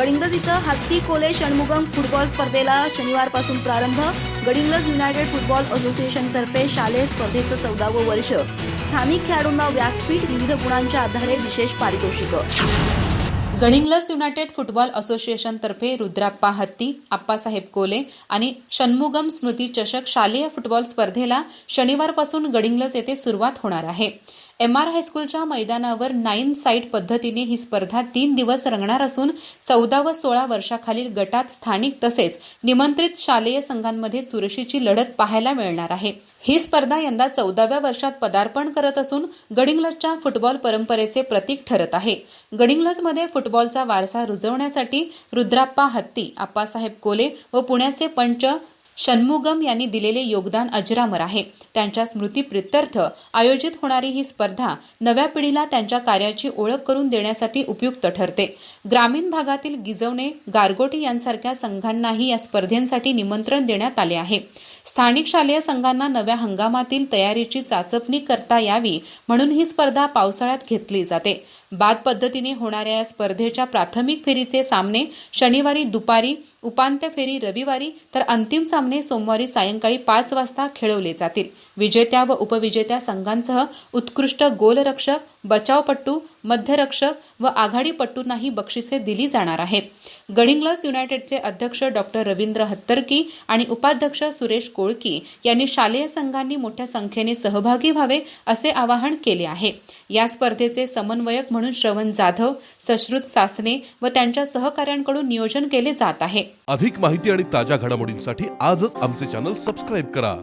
गडिंग्लज इथं हत्ती कोले षणमुगम फुटबॉल स्पर्धेला शनिवारपासून प्रारंभ. गडिंग्लज युनायटेड फुटबॉल असोसिएशनतर्फे शालेय स्पर्धेचं चौदावं वर्ष. स्थानिक खेळाडूंना व्यासपीठ विविध गुणांच्या आधारे विशेष पारितोषिक. गडिंग्लस युनायटेड फुटबॉल असोसिएशनतर्फे रुद्राप्पा हत्ती आप्पासाहेब कोले आणि षण्मुगम स्मृती चषक शालेय फुटबॉल स्पर्धेला शनिवारपासून गडिंग्लज येथे सुरुवात होणार आहे. एम आर हायस्कूलच्या मैदानावर नाईन साईट पद्धतीने ही स्पर्धा तीन दिवस रंगणार असून चौदा व सोळा वर्षाखालील गटात स्थानिक तसेच निमंत्रित शालेय संघांमध्ये चुरशीची लढत पाहायला मिळणार आहे. ही स्पर्धा यंदा चौदाव्या वर्षात पदार्पण करत असून गडिंग्लजच्या फुटबॉल परंपरेचे प्रतीक ठरत आहे. गडिंग्लजमध्ये फुटबॉलचा वारसा रुजवण्यासाठी रुद्राप्पा हत्ती आप्पासाहेब कोले व पुण्याचे पंच षण्मुगम यांनी दिलेले योगदान अजरामर आहे. त्यांच्या स्मृतीप्रित्यर्थ आयोजित होणारी ही स्पर्धा नव्या पिढीला त्यांच्या कार्याची ओळख करून देण्यासाठी उपयुक्त ठरते. ग्रामीण भागातील गिजवणे गारगोटी यांसारख्या संघांनाही या स्पर्धेसाठी निमंत्रण देण्यात आले आहे. स्थानिक शालेय संघांना नव्या हंगामातील तयारीची चाचपणी करता यावी म्हणून ही स्पर्धा पावसाळ्यात घेतली जाते. बाद पद्धतीने होणाऱ्या या स्पर्धेच्या प्राथमिक फेरीचे सामने शनिवारी दुपारी उपांत्य फेरी रविवारी तर अंतिम सामने सोमवारी सायंकाळी पाच वाजता खेळवले जातील. विजेत्या व उपविजेत्या संघांसह उत्कृष्ट गोलरक्षक बचावपट्टू मध्यरक्षक व आघाडीपट्टूंनाही बक्षिसे दिली जाणार आहेत. गडिंग्लस युनायटेडचे अध्यक्ष डॉक्टर रवींद्र हत्तरकी आणि उपाध्यक्ष सुरेश कोळकी यांनी शालेय संघांनी मोठ्या संख्येने सहभागी व्हावे असे आवाहन केले आहे. या स्पर्धेचे समन्वयक म्हणून श्रवण जाधव सश्रुत सासने व त्यांच्या सहकाऱ्यांकडून नियोजन केले जात आहे. अधिक माहिती आणि ताज्या घडामोडींसाठी आजच आमचे चॅनल सबस्क्राईब करा.